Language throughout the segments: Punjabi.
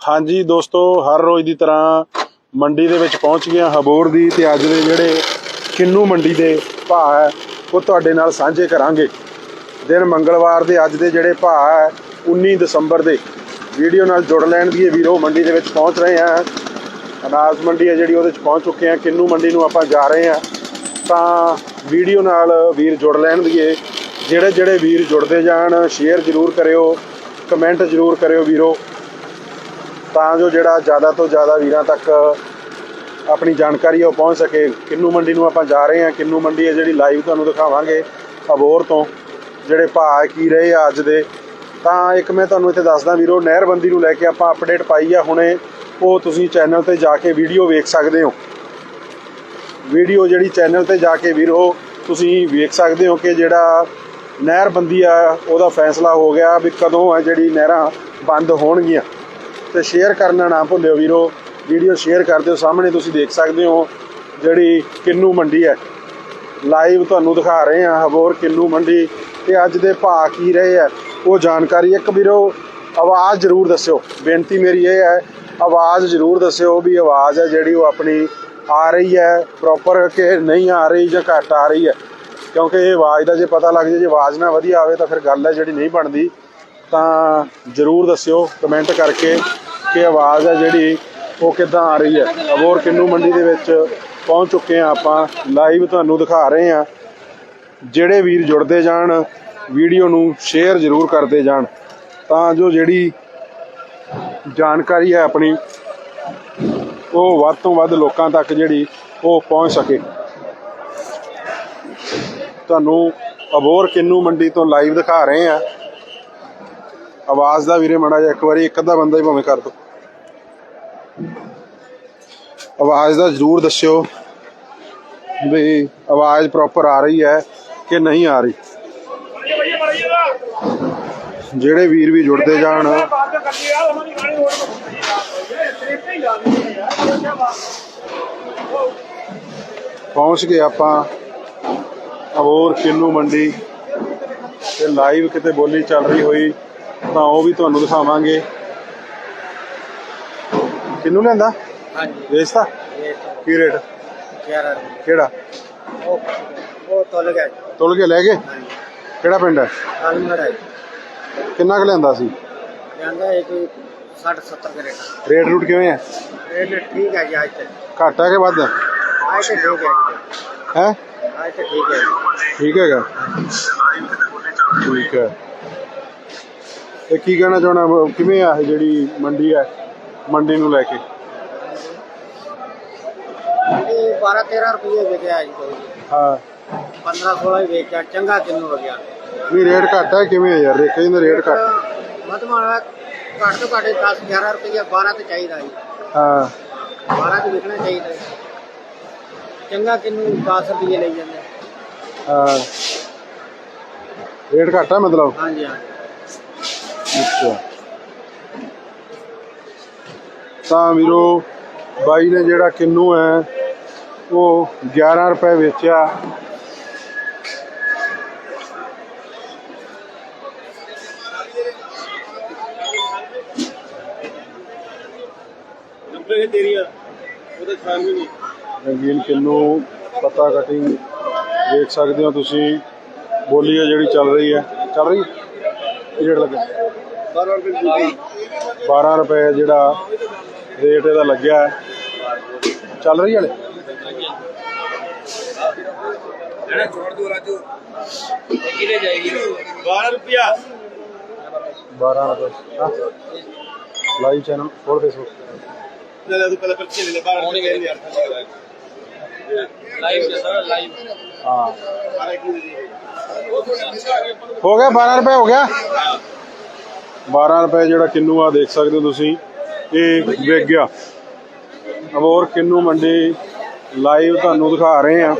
ਹਾਂਜੀ ਦੋਸਤੋ, ਹਰ ਰੋਜ਼ ਦੀ ਤਰ੍ਹਾਂ ਮੰਡੀ ਦੇ ਵਿੱਚ ਪਹੁੰਚ ਗਏ ਹਾਂ ਹਬੋਰ ਦੀ ਤੇ ਅੱਜ ਦੇ ਜਿਹੜੇ ਕਿੰਨੂ ਮੰਡੀ ਦੇ ਭਾਅ ਹੈ, ਉਹ ਤੁਹਾਡੇ ਨਾਲ ਸਾਂਝੇ ਕਰਾਂਗੇ। ਦਿਨ ਮੰਗਲਵਾਰ ਦੇ ਅੱਜ ਦੇ ਜਿਹੜੇ ਭਾਅ ਹੈ 19 ਦਸੰਬਰ ਦੇ। ਵੀਡੀਓ ਨਾਲ ਜੁੜ ਲੈਣ ਦੀ ਵੀਰੋ ਮੰਡੀ ਦੇ ਵਿੱਚ ਪਹੁੰਚ ਰਹੇ ਹਾਂ। ਅਨਾਜ ਮੰਡੀ ਹੈ ਜਿਹੜੀ ਉਹਦੇ ਵਿੱਚ ਪਹੁੰਚ ਚੁੱਕੇ ਹਾਂ, ਕਿੰਨੂ ਮੰਡੀ ਨੂੰ ਆਪਾਂ ਜਾ ਰਹੇ ਹਾਂ। ਤਾਂ ਵੀਡੀਓ ਨਾਲ ਵੀਰ ਜੁੜ ਲੈਣ ਦੀਏ ਜਿਹੜੇ ਜਿਹੜੇ ਵੀਰ ਜੁੜਦੇ ਜਾਣ, ਸ਼ੇਅਰ ਜ਼ਰੂਰ ਕਰਿਓ, ਕਮੈਂਟ ਜ਼ਰੂਰ ਕਰਿਓ ਵੀਰੋ। ਤਾਂ ਜੋ ਜਿਹੜਾ ਜ਼ਿਆਦਾ ਤੋਂ ਜ਼ਿਆਦਾ ਵੀਰਾਂ ਤੱਕ ਆਪਣੀ ਜਾਣਕਾਰੀ ਉਹ ਪਹੁੰਚ ਸਕੇ। ਕਿੰਨੂ ਮੰਡੀ ਨੂੰ ਆਪਾਂ ਜਾ ਰਹੇ ਹਾਂ। ਕਿੰਨੂ ਮੰਡੀ ਹੈ ਜਿਹੜੀ ਲਾਈਵ ਤੁਹਾਨੂੰ ਦਿਖਾਵਾਂਗੇ ਅਬੋਰ ਤੋਂ। ਜਿਹੜੇ ਭਾਅ ਕੀ ਰਹੇ ਆ ਅੱਜ ਦੇ। ਤਾਂ ਇੱਕ ਮੈਂ ਤੁਹਾਨੂੰ ਇੱਥੇ ਦੱਸਦਾ ਵੀਰੋ, ਨਹਿਰਬੰਦੀ ਨੂੰ ਲੈ ਕੇ ਆਪਾਂ ਅਪਡੇਟ ਪਾਈ ਆ ਹੁਣੇ। ਉਹ ਤੁਸੀਂ ਚੈਨਲ ਤੇ ਜਾ ਕੇ ਵੀਡੀਓ ਵੇਖ ਸਕਦੇ ਹੋ। ਵੀਡੀਓ ਜਿਹੜੀ ਚੈਨਲ ਤੇ ਜਾ ਕੇ ਵੀਰੋ, ਤੁਸੀਂ ਵੇਖ ਸਕਦੇ ਹੋ ਕਿ ਜਿਹੜਾ ਨਹਿਰਬੰਦੀ ਆ, ਉਹਦਾ ਫੈਸਲਾ ਹੋ ਗਿਆ ਵੀ ਕਦੋਂ ਆ ਜਿਹੜੀ ਨਹਿਰਾਂ ਬੰਦ ਹੋਣਗੀਆਂ। ਤੇ ਸ਼ੇਅਰ ਕਰਨਾ ਨਾ ਭੁੱਲਿਓ ਵੀਰੋ। ਵੀਡੀਓ ਸ਼ੇਅਰ ਕਰ ਦਿਓ, ਸਾਹਮਣੇ ਤੁਸੀਂ ਦੇਖ ਸਕਦੇ ਹੋ ਜਿਹੜੀ ਕਿੰਨੂ ਮੰਡੀ ਹੈ। ਲਾਈਵ ਤੁਹਾਨੂੰ ਦਿਖਾ ਰਹੇ ਹਾਂ ਹਬੋਰ ਕਿੰਨੂ ਮੰਡੀ ਤੇ ਅੱਜ ਦੇ ਭਾਅ ਕੀ ਰਹੇ ਆ ਉਹ ਜਾਣਕਾਰੀ ਇੱਕ ਵੀਰੋ, ਆਵਾਜ਼ ਜ਼ਰੂਰ ਦੱਸਿਓ। ਬੇਨਤੀ ਮੇਰੀ ਇਹ ਹੈ, ਆਵਾਜ਼ ਜ਼ਰੂਰ ਦੱਸਿਓ ਵੀ ਆਵਾਜ਼ ਹੈ ਜਿਹੜੀ ਉਹ ਆਪਣੀ ਆ ਰਹੀ ਹੈ ਪ੍ਰੋਪਰ ਕਿ ਨਹੀਂ ਆ ਰਹੀ ਜਾਂ ਘੱਟ ਆ ਰਹੀ ਹੈ। ਕਿਉਂਕਿ ਇਹ ਆਵਾਜ਼ ਦਾ ਜੇ ਪਤਾ ਲੱਗ ਜੇ ਜੇ ਆਵਾਜ਼ ਨਾ ਵਧੀਆ ਆਵੇ ਤਾਂ ਫਿਰ ਗੱਲ ਹੈ ਜਿਹੜੀ ਨਹੀਂ ਬਣਦੀ। ਤਾਂ ਜ਼ਰੂਰ ਦੱਸਿਓ ਕਮੈਂਟ ਕਰਕੇ। ਕਿ ਆਵਾਜ਼ ਹੈ ਜਿਹੜੀ ਉਹ ਕਿੱਦਾਂ ਆ ਰਹੀ ਹੈ। ਅਬੋਰ ਕਿੰਨੂ ਮੰਡੀ ਦੇ ਵਿੱਚ ਪਹੁੰਚ ਚੁੱਕੇ ਆ ਆਪਾਂ। ਲਾਈਵ ਤੁਹਾਨੂੰ ਦਿਖਾ ਰਹੇ ਆ ਜਿਹੜੇ ਵੀਰ ਜੁੜਦੇ ਜਾਣ, ਵੀਡੀਓ ਨੂੰ ਸ਼ੇਅਰ ਜ਼ਰੂਰ ਕਰਦੇ ਜਾਣ। ਤਾਂ ਜੋ ਜਿਹੜੀ ਜਾਣਕਾਰੀ ਹੈ ਆਪਣੀ, ਉਹ ਵੱਧ ਤੋਂ ਵੱਧ ਲੋਕਾਂ ਤੱਕ ਜਿਹੜੀ ਉਹ ਪਹੁੰਚ ਸਕੇ। ਤੁਹਾਨੂੰ ਅਬੋਰ ਕਿੰਨੂ ਮੰਡੀ ਤੋਂ ਲਾਈਵ ਦਿਖਾ ਰਹੇ ਆ ਆਵਾਜ਼ ਦਾ ਵੀਰੇ ਮੜਾ ਜਿਹਾ ਇੱਕ ਵਾਰੀ, ਇੱਕ ਅੱਧਾ ਬੰਦਾ ਹੀ ਭਾਵੇਂ ਕਰ ਦੋ। ਆਵਾਜ਼ ਦਾ ਜ਼ਰੂਰ ਦੱਸਿਓ ਵੀ ਆਵਾਜ਼ ਪ੍ਰੋਪਰ ਆ ਰਹੀ ਹੈ ਕਿ ਨਹੀਂ ਆ ਰਹੀ। ਜਿਹੜੇ ਵੀਰ ਵੀ ਜੁੜਦੇ ਜਾਣ। ਪਹੁੰਚ ਗਏ ਆਪਾਂ। ਅਬੋਰ ਕਿੰਨੂ ਮੰਡੀ। ਤੇ ਲਾਈਵ ਕਿਤੇ ਬੋਲੀ ਚੱਲ ਰਹੀ ਹੋਈ। ਤਾਂ ਉਹ ਵੀ ਤੁਹਾਨੂੰ ਦਿਖਾਵਾਂਗੇ। ਕਿੰਨੂ ਲੈਂਦਾ ਹਾਂਜੀ। ਇਹ ਕੀ ਰੇਟ? 11 ਕਿਹੜਾ? ਉਹ ਉਹ ਤੁਲ ਗਿਆ ਤੁਲ ਕੇ ਲੈ ਗਏ? ਕਿਹੜਾ ਪਿੰਡ ਹੈ? ਆਲਮੜ ਕਿੰਨਾ ਕੁ ਲੈਂਦਾ ਸੀ? ਕਹਿੰਦਾ ਇਹ ਕੋਈ 60 70 ਦੇ ਰੇਟ। ਰੇਟ ਰੂਟ ਕਿਵੇਂ ਹੈ? ਰੇਟ ਠੀਕ ਹੈ ਜੀ ਅੱਜ ਤੇ। ਘੱਟ ਕਿ ਵੱਧ ਹੈ? ਅੱਜ ਤੇ ਠੀਕ ਹੈ ਹੈ? ਅੱਜ ਤੇ ਠੀਕ ਹੈ ਠੀਕ ਹੈਗਾ। ਠੀਕ ਹੈ। ਇਹ ਕੀ ਕਹਿਣਾ ਚਾਹਣਾ ਕਿਵੇਂ ਆ ਇਹ ਜਿਹੜੀ ਮੰਡੀ ਹੈ? ਮੰਡੀ ਨੂੰ ਲੈ ਕੇ। ਇਹ 12 13 ਰੁਪਏ ਵਿਕਿਆ ਜੀ ਕੋਈ। ਹਾਂ। 15 16 ਹੀ ਵੇਚਿਆ ਚੰਗਾ ਕਿੰਨੂ ਹੋ ਗਿਆ। ਵੀ ਰੇਟ ਘੱਟ ਹੈ ਕਿਵੇਂ ਹੈ ਯਾਰ? ਰੇਖੇ ਦਾ ਰੇਟ ਘੱਟ। ਮਤਮਾ ਘੱਟ ਤੋਂ ਘੱਟ 10 11 ਰੁਪਏ 12 ਤੇ ਚਾਹੀਦਾ ਜੀ। ਹਾਂ। 12 ਤੇ ਵਿਕਣਾ ਚਾਹੀਦਾ ਚੰਗਾ ਕਿੰਨੂ 10 ਰੁਪਏ ਲਈ ਜਾਂਦੇ। ਹਾਂ। ਰੇਟ ਘੱਟ ਹੈ ਮਤਲਬ? ਹਾਂਜੀ ਹਾਂਜੀ ਅੱਛਾ। ਤਾਂ ਵੀਰੋ ਬਾਈ ਨੇ ਜਿਹੜਾ ਕਿੰਨੂ ਹੈ ਉਹ 11 ਰੁਪਏ ਵੇਚਿਆ। ਨੰਬਰ ਤੇਰੀਆ ਉਹਦਾ ਖਾਨ ਵੀ ਨਹੀਂ। ਰੰਗੀਨ ਕਿੰਨੂ ਪੱਤਾ ਕਟਿੰਗ ਦੇਖ ਸਕਦੇ ਹੋ ਤੁਸੀਂ। ਬੋਲੀ ਹੈ ਜਿਹੜੀ ਚੱਲ ਰਹੀ ਹੈ। ਚੱਲ ਰਹੀ ਹੈ? ਰੇਟ ਲੱਗਾ। 12 ਰੁਪਏ 12 ਰੁਪਏ ਜਿਹੜਾ ਰੇਟ ਇਹਦਾ ਲੱਗਿਆ ਹੈ। ਚੱਲ ਰਹੀ ਹਲੇ? ਜਿਹੜਾ ਛੋੜ ਦੋ ਰਾਜੂ। ਕਿਲੇ ਜਾਏਗੀ? 12 ਰੁਪਿਆ 12 ਰੁਪਏ ਲਾਈਵ ਚੈਨਲ ਫੋਰ ਫੇਸਬੁੱਕ ਲੈ ਲੈ ਤੂੰ ਪਹਿਲਾਂ ਪਰਚੇ ਲੈ ਲੈ 12 ਰੁਪਏ ਯਾਰ ਲਾਈਵ ਸਰ ਲਾਈਵ। ਹਾਂ। ਹੋ ਗਿਆ 12 ਰੁਪਏ ਹੋ ਗਿਆ? 12 ਰੁਪਏ ਜਿਹੜਾ ਕਿੰਨੂ ਆ ਦੇਖ ਸਕਦੇ ਹੋ ਤੁਸੀਂ, ਇਹ ਵਿਕ ਗਿਆ। ਅਬੋਰ ਕਿੰਨੂ ਮੰਡੀ ਲਾਈਵ ਤੁਹਾਨੂੰ ਦਿਖਾ ਰਹੇ ਆ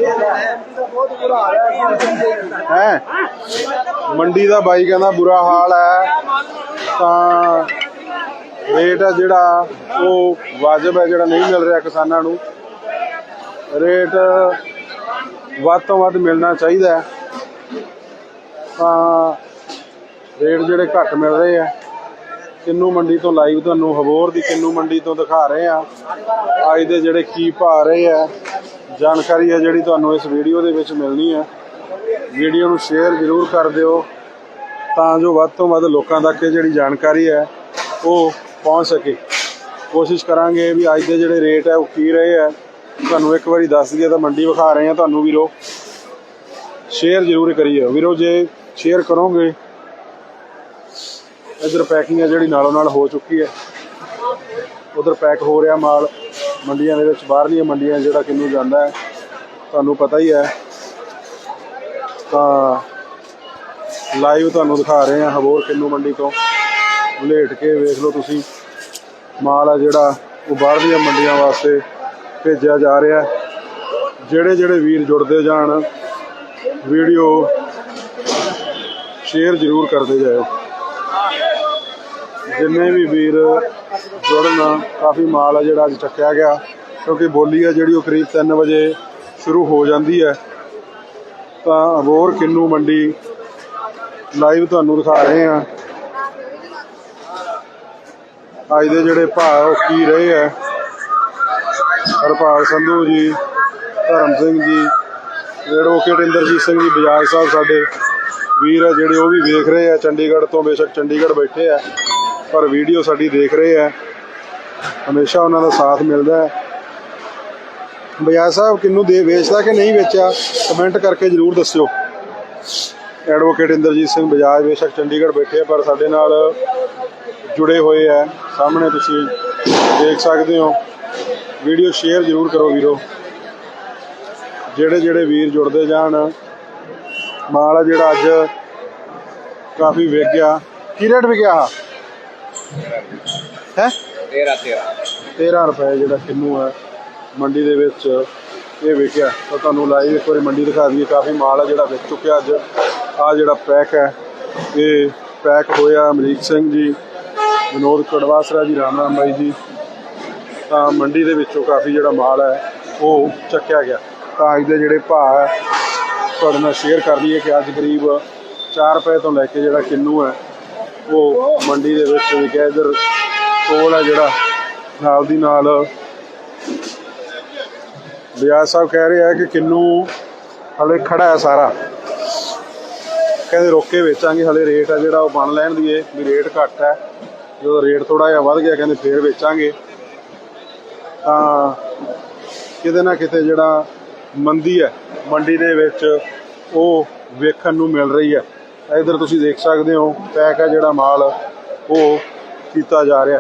ਹੈ? ਮੰਡੀ ਦਾ ਬਾਈ ਕਹਿੰਦਾ ਬੁਰਾ ਹਾਲ ਹੈ, ਤਾਂ ਰੇਟ ਆ ਜਿਹੜਾ, ਉਹ ਵਾਜਬ ਹੈ ਜਿਹੜਾ ਨਹੀਂ ਮਿਲ ਰਿਹਾ ਕਿਸਾਨਾਂ ਨੂੰ। ਰੇਟ ਵੱਧ ਤੋਂ ਵੱਧ ਮਿਲਣਾ ਚਾਹੀਦਾ ਤਾਂ ਰੇਟ ਜਿਹੜੇ ਘੱਟ ਮਿਲ ਰਹੇ ਆ, ਕਿੰਨੂ ਮੰਡੀ ਤੋਂ ਲਾਈਵ ਤੁਹਾਨੂੰ ਹਬੋਰ ਦੀ ਕਿੰਨੂ ਮੰਡੀ ਤੋਂ ਦਿਖਾ ਰਹੇ ਆ। ਅੱਜ ਦੇ ਜਿਹੜੇ ਕੀ ਭਾ ਰਹੇ ਆ, ਜਾਣਕਾਰੀ ਹੈ ਜਿਹੜੀ ਤੁਹਾਨੂੰ ਇਸ ਵੀਡੀਓ ਦੇ ਵਿੱਚ ਮਿਲਣੀ ਹੈ ਵੀਡੀਓ ਨੂੰ ਸ਼ੇਅਰ ਜ਼ਰੂਰ ਕਰ ਦਿਓ, ਤਾਂ ਜੋ ਵੱਧ ਤੋਂ ਵੱਧ ਲੋਕਾਂ ਤੱਕ ਇਹ ਜਿਹੜੀ ਜਾਣਕਾਰੀ ਹੈ ਉਹ ਪਹੁੰਚ ਸਕੇ। ਕੋਸ਼ਿਸ਼ ਕਰਾਂਗੇ ਵੀ ਅੱਜ ਦੇ ਜਿਹੜੇ ਰੇਟ ਹੈ ਉਹ ਕੀ ਰਹੇ ਆ। ਤੁਹਾਨੂੰ ਇੱਕ ਵਾਰੀ ਦੱਸ ਦਈਏ ਤਾਂ ਮੰਡੀ ਵਿਖਾ ਰਹੇ ਆ, ਤੁਹਾਨੂੰ ਵੀਰੋ। ਸ਼ੇਅਰ ਜ਼ਰੂਰ ਕਰੀਏ। ਵੀਰੋ, ਜੇ ਸ਼ੇਅਰ ਕਰੋਗੇ ਇਧਰ ਪੈਕਿੰਗ ਹੈ ਜਿਹੜੀ ਨਾਲੋਂ ਨਾਲ ਹੋ ਚੁੱਕੀ ਹੈ। ਉਧਰ ਪੈਕ ਹੋ ਰਿਹਾ ਮਾਲ। ਮੰਡੀਆਂ ਦੇ ਵਿੱਚ ਬਾਹਰਲੀਆਂ ਮੰਡੀਆਂ ਜਿਹੜਾ ਕਿੰਨੂੰ ਜਾਂਦਾ ਹੈ, ਤੁਹਾਨੂੰ ਪਤਾ ਹੀ ਹੈ। ਤਾਂ ਲਾਈਵ ਤੁਹਾਨੂੰ ਦਿਖਾ ਰਹੇ ਹਾਂ ਹਬੋਰ ਕਿੰਨੂ ਮੰਡੀ ਤੋਂ। ਲੇਟ ਕੇ ਵੇਖ ਲਓ ਤੁਸੀਂ। ਮਾਲ ਆ ਜਿਹੜਾ, ਉਹ ਬਾਹਰਲੀਆਂ ਮੰਡੀਆਂ ਵਾਸਤੇ ਭੇਜਿਆ ਜਾ ਰਿਹਾ ਜਿਹੜੇ ਜਿਹੜੇ ਵੀਰ ਜੁੜਦੇ ਜਾਣ, ਵੀਡੀਓ ਸ਼ੇਅਰ ਜ਼ਰੂਰ ਕਰਦੇ ਜਾਇਓ। ਜਿੰਨੇ ਵੀ ਵੀਰ ਜੁੜਨ ਕਾਫੀ ਮਾਲ ਆ ਜਿਹੜਾ ਅੱਜ ਚੱਕਿਆ ਗਿਆ, ਕਿਉਂਕਿ ਬੋਲੀ ਆ ਜਿਹੜੀ ਉਹ ਕਰੀਬ 3 ਵਜੇ ਸ਼ੁਰੂ ਹੋ ਜਾਂਦੀ ਹੈ। ਤਾਂ ਅਬੋਰ ਕਿੰਨੂ ਮੰਡੀ ਲਾਈਵ ਤੁਹਾਨੂੰ ਦਿਖਾ ਰਹੇ ਆ ਅੱਜ ਦੇ ਜਿਹੜੇ ਭਾਅ ਉਹ ਕੀ ਰਹੇ ਆ ਹਰਪਾਲ ਸੰਧੂ ਜੀ, ਧਰਮ ਸਿੰਘ ਜੀ ਐਡਵੋਕੇਟ ਇੰਦਰਜੀਤ ਸਿੰਘ ਜੀ, ਬਜਾਜ ਸਾਹਿਬ ਸਾਡੇ ਵੀਰ ਆ ਜਿਹੜੇ ਉਹ ਵੀ ਵੇਖ ਰਹੇ ਆ, ਚੰਡੀਗੜ੍ਹ ਤੋਂ ਬੇਸ਼ੱਕ ਚੰਡੀਗੜ੍ਹ ਬੈਠੇ ਆ। ਪਰ ਵੀਡੀਓ ਸਾਡੀ ਦੇਖ ਰਹੇ ਆ। ਹਮੇਸ਼ਾ ਉਹਨਾਂ ਦਾ ਸਾਥ ਮਿਲਦਾ ਹੈ। ਬਜਾਜ ਸਾਹਿਬ, ਕਿੰਨੂੰ ਦੇ, ਵੇਚਦਾ ਕਿ ਨਹੀਂ ਵੇਚਿਆ? ਕਮੈਂਟ ਕਰਕੇ ਜਰੂਰ ਦੱਸਿਓ। ਐਡਵੋਕੇਟ ਇੰਦਰਜੀਤ ਸਿੰਘ ਬਜਾਜ ਬੇਸ਼ੱਕ ਚੰਡੀਗੜ੍ਹ ਬੈਠੇ ਆ, ਪਰ ਸਾਡੇ ਨਾਲ ਜੁੜੇ ਹੋਏ ਆ। ਸਾਹਮਣੇ ਤੁਸੀਂ ਦੇਖ ਸਕਦੇ ਹੋ। ਵੀਡੀਓ ਸ਼ੇਅਰ ਜ਼ਰੂਰ ਕਰੋ ਵੀਰੋ। ਜਿਹੜੇ ਜਿਹੜੇ ਵੀਰ ਜੁੜਦੇ ਜਾਣ। ਮਾਲ ਆ ਜਿਹੜਾ ਅੱਜ ਕਾਫੀ ਵਿਕ ਗਿਆ। ਕੀ ਰੇਟ ਵਿਕਿਆ? ਹੈ? 13 13 13 ਰੁਪਏ ਜਿਹੜਾ ਕਿੰਨੂ ਹੈ ਮੰਡੀ ਦੇ ਵਿੱਚ ਇਹ ਵਿਕਿਆ ਤਾਂ ਤੁਹਾਨੂੰ ਲਾਈਵ ਇੱਕ ਵਾਰੀ ਮੰਡੀ ਦਿਖਾ ਦਈਏ ਕਾਫੀ ਮਾਲ ਆ ਜਿਹੜਾ ਵਿਕ ਚੁੱਕਿਆ ਅੱਜ। ਆ ਜਿਹੜਾ ਪੈਕ ਹੈ ਇਹ ਪੈਕ ਹੋਇਆ ਅਮਰੀਕ ਸਿੰਘ ਜੀ ਵਿਨੋਦ ਕੜਵਾਸਰਾ ਜੀ ਰਾਮ ਰਾਮ ਬਾਈ ਜੀ। ਤਾਂ ਮੰਡੀ ਦੇ ਵਿੱਚੋਂ ਕਾਫੀ ਜਿਹੜਾ ਮਾਲ ਹੈ ਉਹ ਚੱਕਿਆ ਗਿਆ। ਤਾਂ ਅੱਜ ਦੇ ਜਿਹੜੇ ਭਾਅ ਹੈ ਤੁਹਾਡੇ ਨਾਲ ਸ਼ੇਅਰ ਕਰ ਲਈਏ ਕਿ ਅੱਜ ਕਰੀਬ 4 ਰੁਪਏ ਤੋਂ ਲੈ ਕੇ ਜਿਹੜਾ ਕਿੰਨੂ ਹੈ ਉਹ ਮੰਡੀ ਦੇ ਵਿੱਚ ਵਿਕਿਆ ਇਧਰ ਕੋਲ ਹੈ ਜਿਹੜਾ, ਨਾਲ ਦੀ ਨਾਲ ਬਿਆਸ ਸਾਹਿਬ ਕਹਿ ਰਹੇ ਆ ਕਿ ਕਿੰਨੂ ਹਲੇ ਖੜਾ ਹੈ ਸਾਰਾ। ਕਹਿੰਦੇ ਰੋਕ ਕੇ ਵੇਚਾਂਗੇ, ਹਲੇ ਰੇਟ ਆ ਜਿਹੜਾ ਉਹ ਬਣ ਲੈਣ ਦੀਏ ਵੀ ਰੇਟ ਘੱਟ ਹੈ। ਜਦੋਂ ਰੇਟ ਥੋੜਾ ਜਿਹਾ ਵੱਧ ਗਿਆ, ਕਹਿੰਦੇ ਫੇਰ ਵੇਚਾਂਗੇ। ਤਾਂ ਕਿਤੇ ਨਾ ਕਿਤੇ ਜਿਹੜਾ ਮੰਦੀ ਹੈ, ਮੰਡੀ ਦੇ ਵਿੱਚ ਉਹ ਵੇਖਣ ਨੂੰ ਮਿਲ ਰਹੀ ਹੈ। ਇਧਰ ਤੁਸੀਂ ਦੇਖ ਸਕਦੇ ਹੋ, ਪੈਕ ਹੈ ਜਿਹੜਾ ਮਾਲ, ਉਹ ਕੀਤਾ ਜਾ ਰਿਹਾ।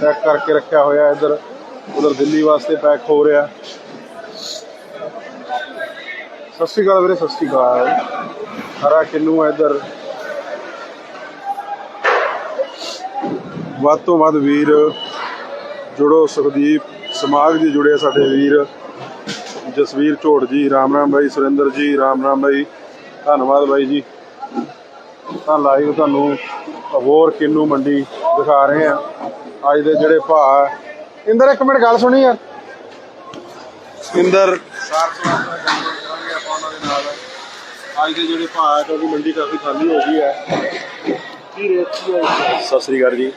ਪੈਕ ਕਰਕੇ ਰੱਖਿਆ ਹੋਇਆ ਇਧਰ। ਉਧਰ ਦਿੱਲੀ ਵਾਸਤੇ ਪੈਕ ਹੋ ਰਿਹਾ। ਸਤਿ ਸ਼੍ਰੀ ਅਕਾਲ ਵੀਰੇ, ਸਤਿ ਸ਼੍ਰੀ ਅਕਾਲ। ਹਰਾ ਕਿੰਨੂ ਹੈ ਇਧਰ। ਵੱਧ ਤੋਂ ਵੱਧ ਵੀਰ ਜੁੜੋ, ਸੁਖਦੀਪ ਸਮਾਗ ਜੀ ਜੁੜੇ ਸਾਡੇ ਵੀਰ। ਜਸਵੀਰ ਝੋੜ ਜੀ, ਰਾਮ ਰਾਮ ਬਾਈ, ਸੁਰਿੰਦਰ ਜੀ, ਰਾਮ ਰਾਮ ਬਾਈ। ਧੰਨਵਾਦ ਬਾਈ ਜੀ। ਤਾਂ ਲਾਈਵ ਤੁਹਾਨੂੰ ਹੋਰ ਕਿੰਨੂ ਮੰਡੀ ਦਿਖਾ ਰਹੇ ਆ ਅੱਜ ਦੇ ਜਿਹੜੇ ਭਾਅ। ਇੰਦਰ ਇੱਕ ਮਿੰਟ ਗੱਲ ਸੁਣੀ ਯਾਰ ਇੰਦਰ। ਸਾਰ ਸਵਾਰ ਕਰਾਂਗੇ ਆਪਾਂ ਉਹਨਾਂ ਦੇ ਨਾਲ ਅੱਜ ਦੇ ਜਿਹੜੇ ਭਾਅ ਕਿਉਂਕਿ ਮੰਡੀ ਕਾਫੀ ਖਾਲੀ ਹੋ ਗਈ ਹੈ ਕੀ ਰੇਟ ਕੀ ਹੈ ਸਤਿ ਸ੍ਰੀ ਅਕਾਲ ਜੀ।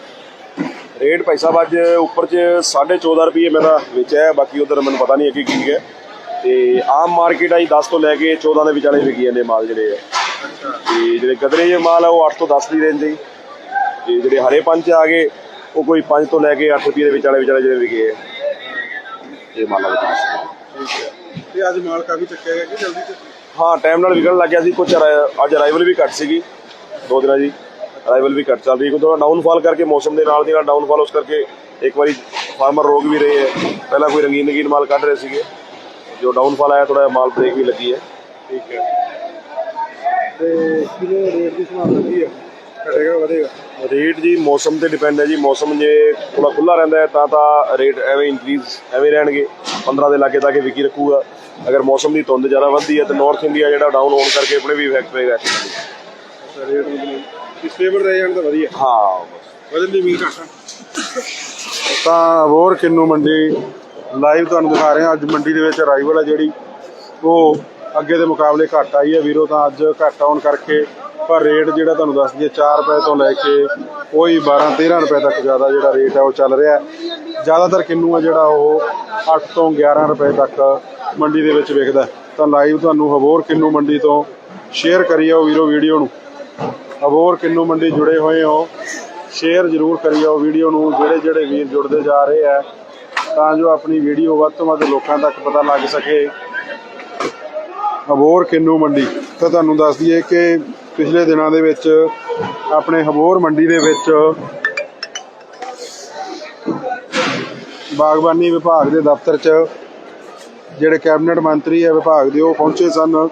ਰੇਟ ਭਾਈ ਸਾਹਿਬ ਅੱਜ ਉੱਪਰ ਚ 14.5 ਰੁਪਏ ਮੇਰਾ ਵੇਚਿਆ ਹੈ ਬਾਕੀ ਉਧਰ ਮੈਨੂੰ ਪਤਾ ਨਹੀਂ ਹੈ ਕਿ ਕੀ ਹੈ। ਤੇ ਆਮ ਮਾਰਕੀਟ ਆਈ 10 ਤੋਂ ਲੈ ਕੇ 14 ਦੇ ਵਿਚਾਲੇ ਵਿਕੀ ਜਾਂਦੇ ਮਾਲ ਜਿਹੜੇ ਆ। ਤੇ ਜਿਹੜੇ ਗਦਰੇ ਜੇ ਮਾਲ ਆ ਉਹ 8 ਤੋਂ 10 ਦੀ ਰੇਂਜ ਦੇ। ਤੇ ਜਿਹੜੇ ਹਰੇ ਪੰਜ ਆ ਗਏ ਉਹ ਕੋਈ 5 ਤੋਂ ਲੈ ਕੇ 8 ਰੁਪਏ ਦੇ ਵਿਚਾਲੇ ਵਿਚਾਲੇ ਜਿਹੜੇ ਵਿਕੇ ਆ। ਇਹ ਮਾਲਾਂ ਪਾਸ ਤੇ ਅੱਜ ਮਾਲ ਕਾਫੀ ਚੱਕਿਆ ਗਿਆ ਕਿ ਜਲਦੀ ਚ ਹਾਂ ਟਾਈਮ ਨਾਲ ਵਿਕਣ ਲੱਗ ਗਿਆ ਸੀ। ਕੁਝ ਅੱਜ ਅਰਾਈਵਲ ਵੀ ਘੱਟ ਸੀਗੀ। ਦੋ ਦਿਨਾਂ ਦੀ ਅਰਾਈਵਲ ਵੀ ਘੱਟ ਚੱਲ ਰਹੀ ਕਿਉਂਕਿ ਥੋੜਾ ਡਾਊਨਫਾਲ ਕਰਕੇ ਮੌਸਮ ਦੇ ਨਾਲ ਦੀ ਨਾਲ ਡਾਊਨਫਾਲ ਉਸ ਕਰਕੇ ਇੱਕ ਵਾਰੀ ਫਾਰਮਰ ਰੋਕ ਵੀ ਰਹੇ ਹੈ ਪਹਿਲਾਂ ਕੋਈ ਰੰਗੀਨ ਰੰਗੀਨ ਮਾਲ ਕੱਢ ਰਹੇ ਸੀਗੇ। ਜੋ ਡਾਊਨਫਾਲ ਆਇਆ ਥੋੜਾ ਮਾਲ ਬ੍ਰੇਕ ਵੀ ਲੱਗੀ ਹੈ। ਠੀਕ ਹੈ। ਤੇ ਕਿਲੋ ਰੇਟ ਦੀ ਸੰਭਾਵਨਾ ਕੀ ਹੈ? ਘਟੇਗਾ ਵਧੇਗਾ? ਰੇਟ ਜੀ ਮੌਸਮ ਤੇ ਡਿਪੈਂਡ ਹੈ ਜੀ। ਮੌਸਮ ਜੇ ਥੋੜਾ ਖੁੱਲਾ ਰਹਿੰਦਾ ਹੈ ਤਾਂ ਤਾਂ ਰੇਟ ਐਵੇਂ ਇਨਕਰੀਜ਼ ਐਵੇਂ ਰਹਿਣਗੇ। 15 ਦੇ ਲਾਗੇ ਤੱਕ ਵਿਕੀ ਰੱਖੂਗਾ। ਅਗਰ ਮੌਸਮ ਦੀ ਧੁੰਦ ਜ਼ਿਆਦਾ ਵੱਧਦੀ ਹੈ ਤਾਂ ਨਾਰਥ ਇੰਡੀਆ ਜਿਹੜਾ ਡਾਊਨ ਹੋਣ ਕਰਕੇ ਆਪਣੇ ਵੀ ਇਫੈਕਟ ਪਏਗਾ। ਰੇਟ ਕਿ ਸਟੇਬਲ ਰਹਿ ਜਾਣ ਤਾਂ ਵਧੀਆ। ਹਾਂ ਵਧਣ ਦੀ ਉਮੀਦ ਘੱਟ ਤਾਂ ਹੋਰ ਕਿੰਨੂ ਮੰਡੀ ਲਾਈਵ ਤੁਹਾਨੂੰ ਦਿਖਾ ਰਹੇ ਹਾਂ। ਅੱਜ ਮੰਡੀ ਦੇ ਵਿੱਚ ਅਰਾਈਵਲ ਹੈ ਜਿਹੜੀ। ਉਹ ਅੱਗੇ ਦੇ ਮੁਕਾਬਲੇ ਘੱਟ ਆਈ ਹੈ ਵੀਰੋ, ਤਾਂ ਅੱਜ ਘੱਟ ਆਉਣ ਕਰਕੇ ਪਰ ਰੇਟ ਜਿਹੜਾ ਤੁਹਾਨੂੰ ਦੱਸ ਦਈਏ 4 ਰੁਪਏ ਤੋਂ ਲੈ ਕੇ ਕੋਈ 12 13 ਰੁਪਏ ਤੱਕ ਜ਼ਿਆਦਾ ਜਿਹੜਾ ਰੇਟ ਹੈ ਉਹ ਚੱਲ ਰਿਹਾ। ਜ਼ਿਆਦਾਤਰ ਕਿੰਨੂ ਆ ਜਿਹੜਾ ਉਹ 8 ਤੋਂ 11 ਰੁਪਏ ਤੱਕ ਮੰਡੀ ਦੇ ਵਿੱਚ ਵਿਕਦਾ। ਤਾਂ ਲਾਈਵ ਤੁਹਾਨੂੰ ਹਬੋਰ ਕਿੰਨੂ ਮੰਡੀ ਤੋਂ ਸ਼ੇਅਰ ਕਰੀਓ ਵੀਰੋ ਵੀਡੀਓ ਨੂੰ। ਹਬੋਰ ਕਿੰਨੂ ਮੰਡੀ ਜੁੜੇ ਹੋਏ ਹੋ। ਸ਼ੇਅਰ ਜ਼ਰੂਰ ਕਰੀਓ ਵੀਡੀਓ ਨੂੰ। ਜਿਹੜੇ ਜਿਹੜੇ ਵੀਰ ਜੁੜਦੇ ਜਾ ਰਹੇ ਆ ਤਾਂ ਜੋ ਆਪਣੀ ਵੀਡੀਓ ਵੱਧ ਤੋਂ ਵੱਧ ਲੋਕਾਂ ਤੱਕ ਪਤਾ ਲੱਗ ਸਕੇ। ਹਬੋਰ ਕਿੰਨੂ ਮੰਡੀ? ਤਾਂ ਤੁਹਾਨੂੰ ਦੱਸ ਦਈਏ ਕਿ ਪਿਛਲੇ ਦਿਨਾਂ ਦੇ ਵਿੱਚ ਆਪਣੇ ਹਬੋਰ ਮੰਡੀ ਦੇ ਵਿੱਚ ਬਾਗਬਾਨੀ ਵਿਭਾਗ ਦੇ ਦਫ਼ਤਰ 'ਚ ਜਿਹੜੇ ਕੈਬਨਿਟ ਮੰਤਰੀ ਹੈ ਵਿਭਾਗ ਦੇ ਉਹ ਪਹੁੰਚੇ ਸਨ।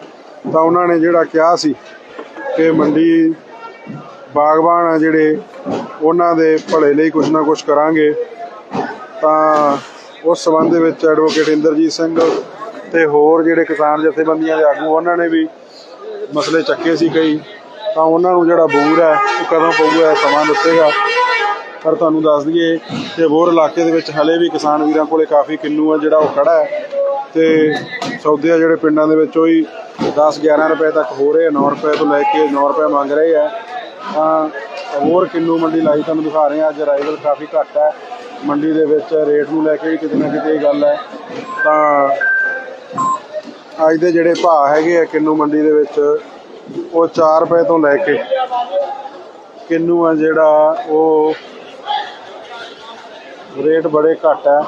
ਤਾਂ ਉਹਨਾਂ ਨੇ ਜਿਹੜਾ ਕਿਹਾ ਸੀ ਕਿ ਮੰਡੀ ਬਾਗਬਾਨ ਆ ਜਿਹੜੇ, ਉਹਨਾਂ ਦੇ ਭਲੇ ਲਈ ਕੁਝ ਨਾ ਕੁਝ ਕਰਾਂਗੇ। ਤਾਂ ਉਸ ਸਬੰਧ ਦੇ ਵਿੱਚ ਐਡਵੋਕੇਟ ਇੰਦਰਜੀਤ ਸਿੰਘ ਤੇ ਹੋਰ ਜਿਹੜੇ ਕਿਸਾਨ ਜਥੇਬੰਦੀਆਂ ਦੇ ਆਗੂ, ਉਹਨਾਂ ਨੇ ਵੀ ਮਸਲੇ ਚੱਕੇ ਸੀ ਕਈ। ਤਾਂ ਉਹਨਾਂ ਨੂੰ ਜਿਹੜਾ ਬੂਰ ਹੈ, ਉਹ ਕਦੋਂ ਪਊਗਾ ਇਹ ਸਮਾਂ ਦੱਸੇਗਾ। ਪਰ ਤੁਹਾਨੂੰ ਦੱਸ ਦਈਏ ਕਿ ਬੋਰ ਇਲਾਕੇ ਦੇ ਵਿੱਚ ਹਲੇ ਵੀ ਕਿਸਾਨ ਵੀਰਾਂ ਕੋਲੇ ਕਾਫੀ ਕਿੰਨੂ ਆ ਜਿਹੜਾ ਉਹ ਖੜਾ ਹੈ। ਤੇ ਸੌਦੇ ਆ ਜਿਹੜੇ ਪਿੰਡਾਂ ਦੇ ਵਿੱਚ, ਉਹ ਹੀ 10 11 ਰੁਪਏ ਤੱਕ ਹੋ ਰਹੇ ਆ 9 ਰੁਪਏ ਤੋਂ ਲੈ ਕੇ 9 ਰੁਪਏ ਮੰਗ ਰਹੇ ਆ। ਤਾਂ ਹੋਰ ਕਿੰਨੂ ਮੰਡੀ ਲਾਈ ਤੁਹਾਨੂੰ ਦਿਖਾ ਰਹੇ ਆ, ਅੱਜ ਅਰਾਈਵਲ ਕਾਫੀ ਘੱਟ ਹੈ। ਮੰਡੀ ਦੇ ਵਿੱਚ ਰੇਟ ਨੂੰ ਲੈ ਕੇ ਵੀ ਕਿਤੇ ਨਾ ਕਿਤੇ ਇਹ ਗੱਲ ਹੈ। ਤਾਂ ਅੱਜ ਦੇ ਜਿਹੜੇ ਭਾਅ ਹੈਗੇ ਆ ਕਿੰਨੂ ਮੰਡੀ ਦੇ ਵਿੱਚ, ਉਹ 4 ਰੁਪਏ ਤੋਂ ਲੈ ਕੇ ਕਿੰਨੂ ਆ ਜਿਹੜਾ ਉਹ ਰੇਟ ਬੜੇ ਘੱਟ ਹੈ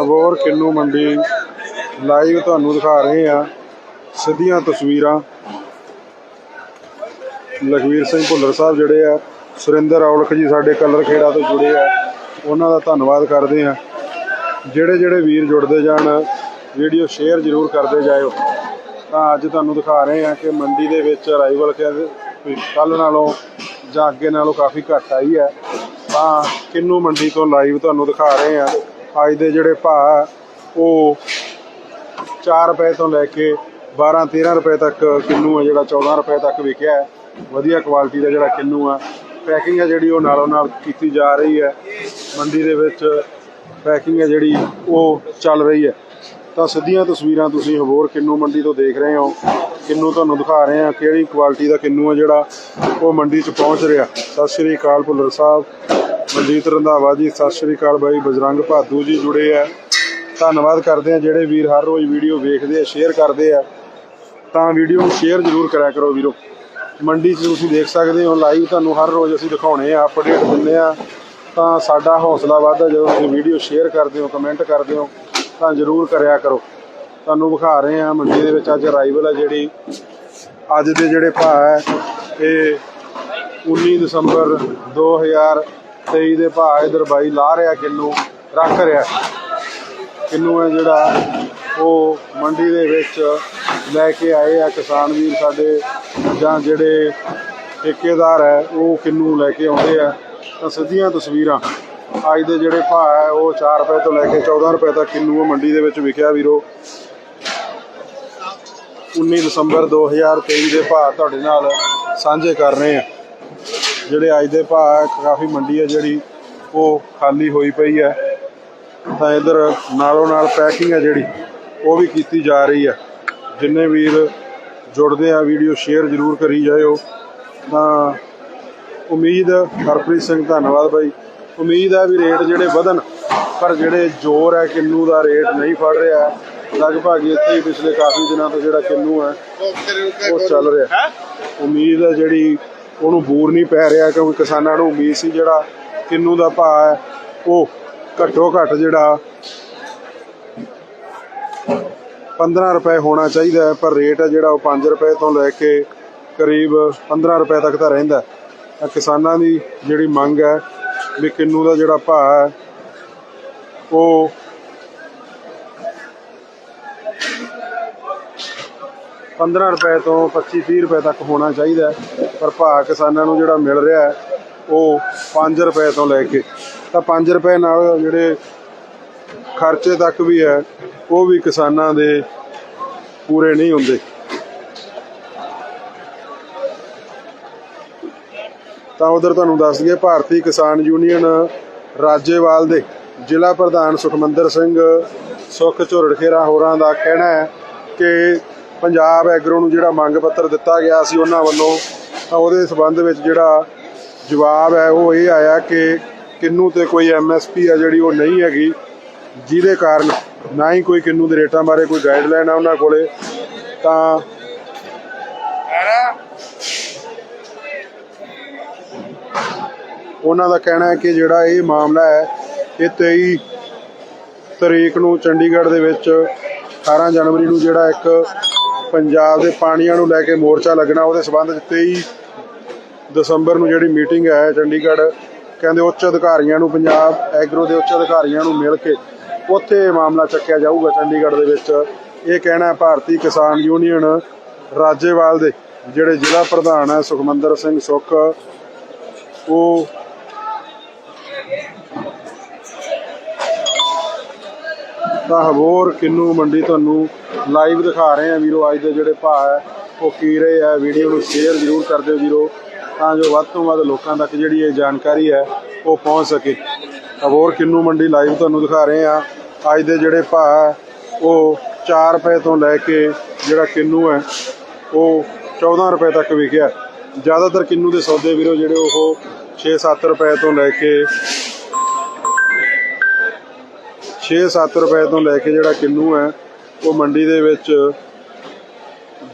ਅਗੋਰ ਕਿੰਨੂ ਮੰਡੀ ਲਾਈਵ ਤੁਹਾਨੂੰ ਦਿਖਾ ਰਹੇ ਆ ਸਿੱਧੀਆਂ ਤਸਵੀਰਾਂ। ਲਖਵੀਰ ਸਿੰਘ ਭੁੱਲਰ ਸਾਹਿਬ ਜਿਹੜੇ ਆ, ਸੁਰਿੰਦਰ ਔਲਖ ਜੀ ਸਾਡੇ ਕਲਰ ਖੇੜਾ ਤੋਂ ਜੁੜੇ ਆ। ਉਹਨਾਂ ਦਾ ਧੰਨਵਾਦ ਕਰਦੇ ਆ ਜਿਹੜੇ ਜਿਹੜੇ ਵੀਰ ਜੁੜਦੇ ਜਾਣ, ਵੀਡੀਓ ਸ਼ੇਅਰ ਜ਼ਰੂਰ ਕਰਦੇ ਜਾਇਓ। ਤਾਂ ਅੱਜ ਤੁਹਾਨੂੰ ਦਿਖਾ ਰਹੇ ਆ ਕਿ ਮੰਡੀ ਦੇ ਵਿੱਚ ਅਰਾਈਵਲ ਕੱਲ ਨਾਲੋਂ ਜਾਂ ਅੱਗੇ ਨਾਲੋਂ ਕਾਫੀ ਘੱਟ ਆਈ ਹੈ। ਤਾਂ ਕਿੰਨੂ ਮੰਡੀ ਤੋਂ ਲਾਈਵ ਤੁਹਾਨੂੰ ਦਿਖਾ ਰਹੇ ਆ ਅੱਜ ਦੇ ਜਿਹੜੇ ਭਾਅ ਉਹ 4 ਰੁਪਏ ਤੋਂ ਲੈ ਕੇ 12 13 ਰੁਪਏ ਤੱਕ ਕਿੰਨੂ ਆ ਜਿਹੜਾ 14 ਰੁਪਏ ਤੱਕ ਵਿਕਿਆ ਵਧੀਆ ਕੁਆਲਿਟੀ ਦਾ ਜਿਹੜਾ ਕਿੰਨੂ ਆ। ਪੈਕਿੰਗ ਹੈ ਜਿਹੜੀ ਉਹ ਨਾਲੋਂ ਨਾਲ ਕੀਤੀ ਜਾ ਰਹੀ ਹੈ। ਮੰਡੀ ਦੇ ਵਿੱਚ ਪੈਕਿੰਗ ਹੈ ਜਿਹੜੀ ਉਹ ਚੱਲ ਰਹੀ ਹੈ। ਤਾਂ ਸਿੱਧੀਆਂ ਤਸਵੀਰਾਂ ਤੁਸੀਂ ਹੋਰ ਕਿੰਨੂ ਮੰਡੀ ਤੋਂ ਦੇਖ ਰਹੇ ਹੋ। ਕਿੰਨੂ ਤੁਹਾਨੂੰ ਦਿਖਾ ਰਹੇ ਹਾਂ ਕਿਹੜੀ ਕੁਆਲਿਟੀ ਦਾ ਕਿੰਨੂ ਆ ਜਿਹੜਾ ਉਹ ਮੰਡੀ 'ਚ ਪਹੁੰਚ ਰਿਹਾ। ਸਤਿ ਸ਼੍ਰੀ ਅਕਾਲ ਭੁੱਲਰ ਸਾਹਿਬ। ਮਨਜੀਤ ਰੰਧਾਵਾ ਜੀ, ਸਤਿ ਸ਼੍ਰੀ ਅਕਾਲ ਬਾਈ। ਬਜਰੰਗ ਭਾਦੂ ਜੀ ਜੁੜੇ ਆ। ਧੰਨਵਾਦ ਕਰਦੇ ਆ ਜਿਹੜੇ ਵੀਰ ਹਰ ਰੋਜ਼ ਵੀਡੀਓ ਵੇਖਦੇ ਆ ਸ਼ੇਅਰ ਕਰਦੇ ਆ। ਤਾਂ ਵੀਡੀਓ ਨੂੰ ਸ਼ੇਅਰ ਜ਼ਰੂਰ ਕਰਿਆ ਕਰੋ ਵੀਰੋ। ਮੰਡੀ 'ਚ ਤੁਸੀਂ ਦੇਖ ਸਕਦੇ ਹੋ ਲਾਈਵ ਤੁਹਾਨੂੰ ਹਰ ਰੋਜ਼ ਅਸੀਂ ਦਿਖਾਉਣੇ ਆ ਅਪਡੇਟ ਦਿੰਦੇ ਆ। ਤਾਂ ਸਾਡਾ ਹੌਸਲਾ ਵੱਧਦਾ ਜਦੋਂ ਤੁਸੀਂ ਵੀਡੀਓ ਸ਼ੇਅਰ ਕਰਦੇ ਹੋ ਕਮੈਂਟ ਕਰਦੇ ਹੋ, ਤਾਂ ਜ਼ਰੂਰ ਕਰਿਆ ਕਰੋ। ਤੁਹਾਨੂੰ ਵਿਖਾ ਰਹੇ ਆ ਮੰਡੀ ਦੇ ਵਿੱਚ ਅੱਜ ਅਰਾਈਵਲ ਹੈ ਜਿਹੜੀ। ਅੱਜ ਦੇ ਜਿਹੜੇ ਭਾਅ ਹੈ ਇਹ 19 ਦਸੰਬਰ 2023 ਦੇ ਭਾਅ ਇਧਰ ਬਾਈ ਲਾ ਰਿਹਾ ਕਿੰਨੂ ਰੱਖ ਰਿਹਾ। ਕਿੰਨੂ ਹੈ ਜਿਹੜਾ ਉਹ ਮੰਡੀ ਦੇ ਵਿੱਚ ਲੈ ਕੇ ਆਏ ਆ ਕਿਸਾਨ ਵੀਰ ਸਾਡੇ, ਜਾਂ ਜਿਹੜੇ ਠੇਕੇਦਾਰ ਹੈ, ਉਹ ਕਿੰਨੂ ਲੈ ਕੇ ਆਉਂਦੇ ਆ। ਤਾਂ ਸਿੱਧੀਆਂ ਤਸਵੀਰਾਂ। ਅੱਜ ਦੇ ਜਿਹੜੇ ਭਾਅ ਹੈ, ਉਹ 4 ਰੁਪਏ ਤੋਂ ਲੈ ਕੇ 14 ਰੁਪਏ ਤੱਕ ਕਿੰਨੂ ਮੰਡੀ ਦੇ ਵਿੱਚ ਵਿਕਿਆ ਵੀਰੋ। 19 ਦਸੰਬਰ 2023 ਦੇ ਭਾਅ ਤੁਹਾਡੇ ਨਾਲ ਸਾਂਝੇ ਕਰ ਰਹੇ ਆ। ਜਿਹੜੇ ਅੱਜ ਦੇ ਭਾਅ ਕਾਫੀ ਮੰਡੀ ਹੈ ਜਿਹੜੀ ਉਹ ਖਾਲੀ ਹੋਈ ਪਈ ਹੈ। ਤਾਂ ਇਧਰ ਨਾਲੋਂ ਨਾਲ ਪੈਕਿੰਗ ਹੈ ਜਿਹੜੀ ਉਹ ਵੀ ਕੀਤੀ ਜਾ ਰਹੀ ਹੈ। ਜਿੰਨੇ ਵੀਰ ਜੁੜਦੇ ਆ ਵੀਡੀਓ ਸ਼ੇਅਰ ਜ਼ਰੂਰ ਕਰੀ ਜਾਇਓ। ਤਾਂ ਉਮੀਦ ਹਰਪ੍ਰੀਤ ਸਿੰਘ ਧੰਨਵਾਦ ਬਾਈ। ਉਮੀਦ ਹੈ ਵੀ ਰੇਟ ਜਿਹੜੇ ਵਧਣ ਪਰ ਜਿਹੜੇ ਜ਼ੋਰ ਹੈ ਕਿੰਨੂ ਦਾ ਰੇਟ ਨਹੀਂ ਫੜ ਰਿਹਾ। ਲਗਭਗ ਇੱਥੇ ਹੀ ਪਿਛਲੇ ਕਾਫੀ ਦਿਨਾਂ ਤੋਂ ਜਿਹੜਾ ਕਿੰਨੂ ਹੈ ਉਹ ਚੱਲ ਰਿਹਾ। ਉਮੀਦ ਹੈ ਜਿਹੜੀ ਉਹਨੂੰ ਬੂਰ ਨਹੀਂ ਪੈ ਰਿਹਾ ਕਿਉਂਕਿ ਕਿਸਾਨਾਂ ਨੂੰ ਉਮੀਦ ਸੀ ਜਿਹੜਾ ਕਿੰਨੂ ਦਾ ਭਾਅ ਹੈ ਉਹ ਘੱਟੋ ਘੱਟ ਜਿਹੜਾ 15 ਰੁਪਏ ਹੋਣਾ ਚਾਹੀਦਾ ਪਰ ਰੇਟ ਹੈ ਜਿਹੜਾ ਉਹ 5 ਰੁਪਏ ਤੋਂ ਲੈ ਕੇ ਕਰੀਬ 15 ਰੁਪਏ ਤੱਕ ਤਾਂ ਰਹਿੰਦਾ ਤਾਂ ਕਿਸਾਨਾਂ ਦੀ ਜਿਹੜੀ ਮੰਗ ਹੈ ਵੀ ਕਿੰਨੂ ਦਾ ਜਿਹੜਾ ਭਾਅ ਹੈ, ਉਹ ਪੰਦਰਾਂ ਰੁਪਏ ਤੋਂ 25 30 ਰੁਪਏ ਤੱਕ ਹੋਣਾ ਚਾਹੀਦਾ ਪਰ ਭਾਅ ਕਿਸਾਨਾਂ ਨੂੰ ਜਿਹੜਾ ਮਿਲ ਰਿਹਾ ਹੈ ਉਹ 5 ਰੁਪਏ ਤੋਂ ਲੈ ਕੇ, ਤਾਂ 5 ਰੁਪਏ ਨਾਲ ਜਿਹੜੇ ਖਰਚੇ ਤੱਕ ਵੀ ਹੈ, ਉਹ ਵੀ ਕਿਸਾਨਾਂ ਦੇ ਪੂਰੇ ਨਹੀਂ ਹੁੰਦੇ। ਤਾਂ ਉਧਰ ਤੁਹਾਨੂੰ ਦੱਸ ਦਈਏ, ਭਾਰਤੀ ਕਿਸਾਨ ਯੂਨੀਅਨ ਰਾਜੇਵਾਲ ਦੇ ਜ਼ਿਲ੍ਹਾ ਪ੍ਰਧਾਨ ਸੁਖਮੰਦਰ ਸਿੰਘ ਸੁਖ ਝੁਰੜਖੇਰਾ ਹੋਰਾਂ ਦਾ ਕਹਿਣਾ ਹੈ ਕਿ ਪੰਜਾਬ ਐਗਰੋ ਨੂੰ ਜਿਹੜਾ ਮੰਗ ਪੱਤਰ ਦਿੱਤਾ ਗਿਆ ਸੀ ਉਹਨਾਂ ਵੱਲੋਂ, ਤਾਂ ਉਹਦੇ ਸਬੰਧ ਵਿੱਚ ਜਿਹੜਾ ਜਵਾਬ ਹੈ, ਉਹ ਇਹ ਆਇਆ ਕਿ ਕਿੰਨੂ ਤੇ ਕੋਈ ਐਮਐਸਪੀ ਹੈ ਜਿਹੜੀ ਉਹ ਨਹੀਂ ਹੈਗੀ, ਜਿਹਦੇ ਕਾਰਨ ਨਾ ਹੀ ਕੋਈ ਕਿੰਨੂ ਦੇ ਰੇਟਾਂ ਬਾਰੇ ਕੋਈ ਗਾਈਡਲਾਈਨ ਆ ਉਹਨਾਂ ਕੋਲੇ, ਤਾਂ ਉਹਨਾਂ ਦਾ ਕਹਿਣਾ ਹੈ ਕਿ ਜਿਹੜਾ ਇਹ ਮਾਮਲਾ ਹੈ, ਇਹ 23 ਤਰੀਕ ਨੂੰ ਚੰਡੀਗੜ੍ਹ ਦੇ ਵਿੱਚ 18 ਜਨਵਰੀ ਨੂੰ ਜਿਹੜਾ ਇੱਕ ਪੰਜਾਬ ਦੇ ਪਾਣੀਆਂ ਨੂੰ ਲੈ ਕੇ ਮੋਰਚਾ ਲੱਗਣਾ, ਉਹਦੇ ਸਬੰਧ ਵਿੱਚ 23 ਦਸੰਬਰ ਨੂੰ ਜਿਹੜੀ ਮੀਟਿੰਗ ਹੈ ਚੰਡੀਗੜ੍ਹ, ਕਹਿੰਦੇ ਉੱਚ ਅਧਿਕਾਰੀਆਂ ਨੂੰ ਪੰਜਾਬ ਐਗਰੋ ਦੇ ਉੱਚ ਅਧਿਕਾਰੀਆਂ ਨੂੰ ਮਿਲ ਕੇ ਉੱਥੇ ਇਹ ਮਾਮਲਾ ਚੱਕਿਆ ਜਾਊਗਾ ਚੰਡੀਗੜ੍ਹ ਦੇ ਵਿੱਚ। ਇਹ ਕਹਿਣਾ ਹੈ ਭਾਰਤੀ ਕਿਸਾਨ ਯੂਨੀਅਨ ਰਾਜੇਵਾਲ ਦੇ, ਜਿਹੜੇ ਜ਼ਿਲ੍ਹਾ ਪ੍ਰਧਾਨ ਹੈ ਸੁਖਮੰਦਰ ਸਿੰਘ ਸੁੱਖ। ਉਹ ਤਾਂ ਹਬੋਰ ਕਿੰਨੂ ਮੰਡੀ ਤੁਹਾਨੂੰ ਲਾਈਵ ਦਿਖਾ ਰਹੇ ਆ ਵੀਰੋ, ਅੱਜ ਦੇ ਜਿਹੜੇ ਭਾਅ ਹੈ, ਉਹ ਕੀ ਰਹੇ ਆ ਵੀਡੀਓ ਨੂੰ ਸ਼ੇਅਰ ਜ਼ਰੂਰ ਕਰ ਦਿਓ ਵੀਰੋ। ਤਾਂ ਜੋ ਵੱਧ ਤੋਂ ਵੱਧ ਲੋਕਾਂ ਤੱਕ ਜਿਹੜੀ ਇਹ ਜਾਣਕਾਰੀ ਹੈ, ਉਹ ਪਹੁੰਚ ਸਕੇ। ਹਬੋਰ ਕਿੰਨੂ ਮੰਡੀ ਲਾਈਵ ਤੁਹਾਨੂੰ ਦਿਖਾ ਰਹੇ ਆ ਅੱਜ ਦੇ ਜਿਹੜੇ ਭਾਅ ਹੈ, ਉਹ 4 ਰੁਪਏ ਤੋਂ ਲੈ ਕੇ ਜਿਹੜਾ ਕਿੰਨੂ ਹੈ, ਉਹ 14 ਰੁਪਏ ਤੱਕ ਵਿਕਿਆ। ਜ਼ਿਆਦਾਤਰ ਕਿੰਨੂ ਦੇ ਸੌਦੇ ਵੀਰੋ ਜਿਹੜੇ ਉਹ 6-7 ਰੁਪਏ ਤੋਂ ਲੈ ਕੇ 6-7 ਰੁਪਏ ਤੋਂ ਲੈ ਕੇ ਜਿਹੜਾ ਕਿੰਨੂ ਹੈ, ਉਹ ਮੰਡੀ ਦੇ ਵਿੱਚ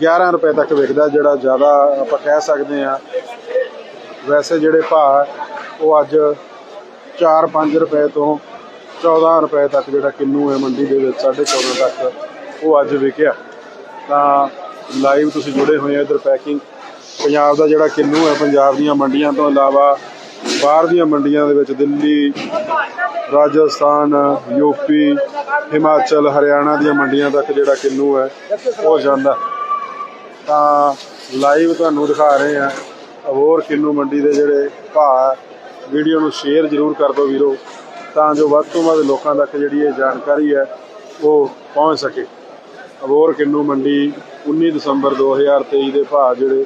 11 ਰੁਪਏ ਤੱਕ ਵਿਕਦਾ, ਜਿਹੜਾ ਜ਼ਿਆਦਾ ਆਪਾਂ ਕਹਿ ਸਕਦੇ ਆ ਵੈਸੇ ਜਿਹੜੇ ਭਾਅ ਉਹ ਅੱਜ 4-5 ਰੁਪਏ ਤੋਂ 14 ਰੁਪਏ ਤੱਕ ਜਿਹੜਾ ਕਿੰਨੂ ਹੈ ਮੰਡੀ ਦੇ ਵਿੱਚ 14.5 ਤੱਕ ਉਹ ਅੱਜ ਵਿਕਿਆ। ਤਾਂ ਲਾਈਵ ਤੁਸੀਂ ਜੁੜੇ ਹੋਏ ਆ ਇਧਰ ਪੈਕਿੰਗ ਪੰਜਾਬ ਦਾ ਜਿਹੜਾ ਕਿੰਨੂ ਹੈ, ਪੰਜਾਬ ਦੀਆਂ ਮੰਡੀਆਂ ਤੋਂ ਇਲਾਵਾ ਬਾਹਰ ਦੀਆਂ ਮੰਡੀਆਂ ਦੇ ਵਿੱਚ ਦਿੱਲੀ, ਰਾਜਸਥਾਨ ਯੂਪੀ ਹਿਮਾਚਲ, ਹਰਿਆਣਾ ਦੀਆਂ ਮੰਡੀਆਂ ਤੱਕ ਜਿਹੜਾ ਕਿੰਨੂ ਹੈ, ਉਹ ਜਾਂਦਾ। ਤਾਂ ਲਾਈਵ ਤੁਹਾਨੂੰ ਦਿਖਾ ਰਹੇ ਆ ਅਬੋਰ ਕਿੰਨੂ ਮੰਡੀ ਦੇ ਜਿਹੜੇ ਭਾਅ ਵੀਡੀਓ ਨੂੰ ਸ਼ੇਅਰ ਜ਼ਰੂਰ ਕਰ ਦਿਓ ਵੀਰੋ, ਤਾਂ ਜੋ ਵੱਧ ਤੋਂ ਵੱਧ ਲੋਕਾਂ ਤੱਕ ਜਿਹੜੀ ਇਹ ਜਾਣਕਾਰੀ ਹੈ, ਉਹ ਪਹੁੰਚ ਸਕੇ। ਅਬੋਰ ਕਿੰਨੂ ਮੰਡੀ 19 ਦਸੰਬਰ 2023 ਦੇ ਭਾਅ ਜਿਹੜੇ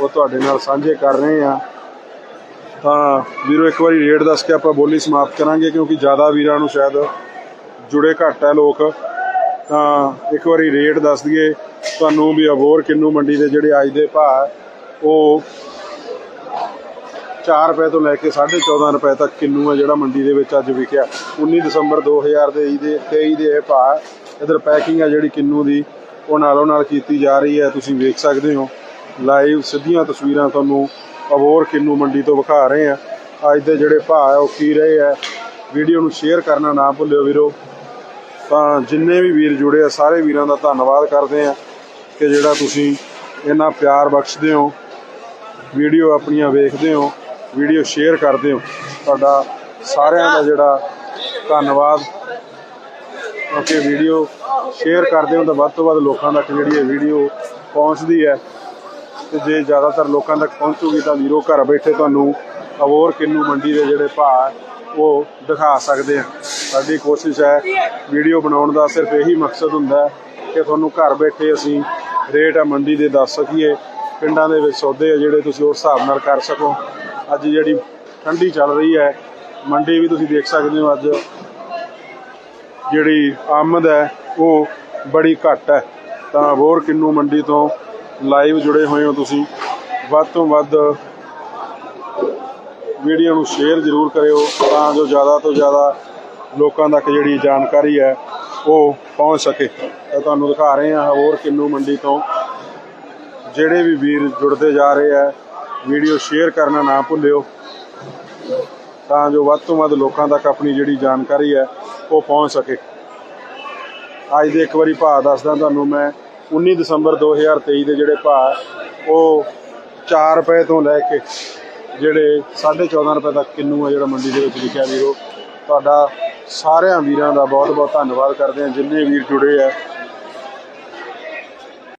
ਉਹ ਤੁਹਾਡੇ ਨਾਲ ਸਾਂਝੇ ਕਰ ਰਹੇ ਆ ਤਾਂ ਵੀਰੋ, ਇੱਕ ਵਾਰੀ ਰੇਟ ਦੱਸ ਕੇ ਆਪਾਂ ਬੋਲੀ ਸਮਾਪਤ ਕਰਾਂਗੇ, ਕਿਉਂਕਿ ਜ਼ਿਆਦਾ ਵੀਰਾਂ ਨੂੰ ਸ਼ਾਇਦ ਜੁੜੇ ਘੱਟ ਹੈ ਲੋਕ। ਤਾਂ ਇੱਕ ਵਾਰੀ ਰੇਟ ਦੱਸ ਦਈਏ, ਤੁਹਾਨੂੰ ਵੀ ਅਬੋਰ ਕਿੰਨੂ ਮੰਡੀ ਦੇ ਜਿਹੜੇ ਅੱਜ ਦੇ ਭਾਅ ਉਹ 4 ਰੁਪਏ ਤੋਂ ਲੈ ਕੇ 14.5 ਰੁਪਏ ਤੱਕ ਕਿੰਨੂ ਹੈ ਜਿਹੜਾ ਮੰਡੀ ਦੇ ਵਿੱਚ ਅੱਜ ਵਿਕਿਆ। 19 ਦਸੰਬਰ 2023 ਦੇ 23 ਦੇ ਇਹ ਭਾਅ ਇਧਰ ਪੈਕਿੰਗ ਹੈ ਜਿਹੜੀ ਕਿੰਨੂ ਦੀ, ਉਹ ਨਾਲੋਂ ਨਾਲ ਕੀਤੀ ਜਾ ਰਹੀ ਹੈ। ਤੁਸੀਂ ਵੇਖ ਸਕਦੇ ਹੋ, ਲਾਈਵ ਸਿੱਧੀਆਂ ਤਸਵੀਰਾਂ ਤੁਹਾਨੂੰ ਅਬੋਰ ਕਿੰਨੂ ਮੰਡੀ ਤੋਂ ਵਿਖਾ ਰਹੇ ਆ ਅੱਜ ਦੇ ਜਿਹੜੇ ਭਾਅ ਹੈ, ਉਹ ਕੀ ਰਹੇ ਆ ਵੀਡੀਓ ਨੂੰ ਸ਼ੇਅਰ ਕਰਨਾ ਨਾ ਭੁੱਲਿਓ ਵੀਰੋ। ਤਾਂ ਜਿੰਨੇ ਵੀ ਵੀਰ ਜੁੜੇ ਆ, ਸਾਰੇ ਵੀਰਾਂ ਦਾ ਧੰਨਵਾਦ ਕਰਦੇ ਆ ਕਿ ਜਿਹੜਾ ਤੁਸੀਂ ਇੰਨਾ ਪਿਆਰ ਬਖਸ਼ਦੇ ਹੋ, ਵੀਡੀਓ ਆਪਣੀਆਂ ਵੇਖਦੇ ਹੋ। ਵੀਡੀਓ ਸ਼ੇਅਰ ਕਰਦੇ ਹੋ। ਤੁਹਾਡਾ ਸਾਰਿਆਂ ਦਾ ਜਿਹੜਾ ਧੰਨਵਾਦ। ਕਿਉਂਕਿ ਵੀਡੀਓ ਸ਼ੇਅਰ ਕਰਦੇ ਹੋ ਤਾਂ ਵੱਧ ਤੋਂ ਵੱਧ ਲੋਕਾਂ ਤੱਕ ਜਿਹੜੀ ਇਹ ਵੀਡੀਓ ਪਹੁੰਚਦੀ ਹੈ। ਤੇ ਜੇ ਜ਼ਿਆਦਾਤਰ ਲੋਕਾਂ ਤੱਕ ਪਹੁੰਚੂਗੀ ਤਾਂ ਵੀਰੋ ਘਰ ਬੈਠੇ ਤੁਹਾਨੂੰ ਅਬੋਰ ਕਿੰਨੂ ਮੰਡੀ ਦੇ ਜਿਹੜੇ ਭਾਅ, ਉਹ ਦਿਖਾ ਸਕਦੇ ਆ। ਸਾਡੀ ਕੋਸ਼ਿਸ਼ ਹੈ ਵੀਡੀਓ ਬਣਾਉਣ ਦਾ, ਸਿਰਫ ਇਹੀ ਮਕਸਦ ਹੁੰਦਾ ਹੈ ਕਿ ਤੁਹਾਨੂੰ ਘਰ ਬੈਠੇ ਅਸੀਂ ਰੇਟ ਆ ਮੰਡੀ ਦੇ ਦੱਸ ਸਕੀਏ। ਪਿੰਡਾਂ ਦੇ ਵਿੱਚ ਸੌਦੇ ਆ ਜਿਹੜੇ ਤੁਸੀਂ ਉਸ ਹਿਸਾਬ ਨਾਲ ਕਰ ਸਕੋ। ਅੱਜ ਜਿਹੜੀ ਠੰਡੀ ਚੱਲ ਰਹੀ ਹੈ, ਮੰਡੀ ਵੀ ਤੁਸੀਂ ਦੇਖ ਸਕਦੇ ਹੋ ਅੱਜ। ਜਿਹੜੀ ਆਮਦ ਹੈ, ਉਹ ਬੜੀ ਘੱਟ ਹੈ। ਤਾਂ ਹੋਰ ਕਿੰਨੂ ਮੰਡੀ ਤੋਂ ਲਾਈਵ ਜੁੜੇ ਹੋਏ ਹੋ ਤੁਸੀਂ। ਵੱਧ ਤੋਂ ਵੱਧ ਵੀਡੀਓ ਨੂੰ ਸ਼ੇਅਰ ਜ਼ਰੂਰ ਕਰਿਓ। ਤਾਂ ਜੋ ਜ਼ਿਆਦਾ ਤੋਂ ਜ਼ਿਆਦਾ ਲੋਕਾਂ ਤੱਕ ਜਿਹੜੀ ਜਾਣਕਾਰੀ ਹੈ, ਉਹ ਪਹੁੰਚ ਸਕੇ। ਤਾਂ ਤੁਹਾਨੂੰ ਦਿਖਾ ਰਹੇ ਹਾਂ ਹੋਰ ਕਿੰਨੂ ਮੰਡੀ ਤੋਂ। ਜਿਹੜੇ ਵੀ ਵੀਰ ਜੁੜਦੇ ਜਾ ਰਹੇ ਆ ਵੀਡੀਓ ਸ਼ੇਅਰ ਕਰਨਾ ਨਾ ਭੁੱਲਿਓ। ਤਾਂ ਜੋ ਵੱਧ ਤੋਂ ਵੱਧ ਲੋਕਾਂ ਤੱਕ ਆਪਣੀ ਜਿਹੜੀ ਜਾਣਕਾਰੀ ਹੈ, ਉਹ ਪਹੁੰਚ ਸਕੇ। ਅੱਜ ਦੇ ਇੱਕ ਵਾਰੀ ਭਾਅ ਦੱਸਦਾ ਤੁਹਾਨੂੰ ਮੈਂ 19 ਦਸੰਬਰ 2023 ਦੇ ਜਿਹੜੇ ਭਾਅ, ਉਹ 4 ਰੁਪਏ ਤੋਂ ਲੈ ਕੇ ਜਿਹੜੇ 14.5 ਰੁਪਏ ਤੱਕ ਕਿੰਨੂ ਹੈ ਜਿਹੜਾ ਮੰਡੀ ਦੇ ਵਿੱਚ ਲਿਖਿਆ ਵੀਰੋ। ਤੁਹਾਡਾ ਸਾਰਿਆਂ ਵੀਰਾਂ ਦਾ ਬਹੁਤ ਬਹੁਤ ਧੰਨਵਾਦ ਕਰਦੇ ਹਾਂ। ਜਿੰਨੇ ਵੀਰ ਜੁੜੇ ਆ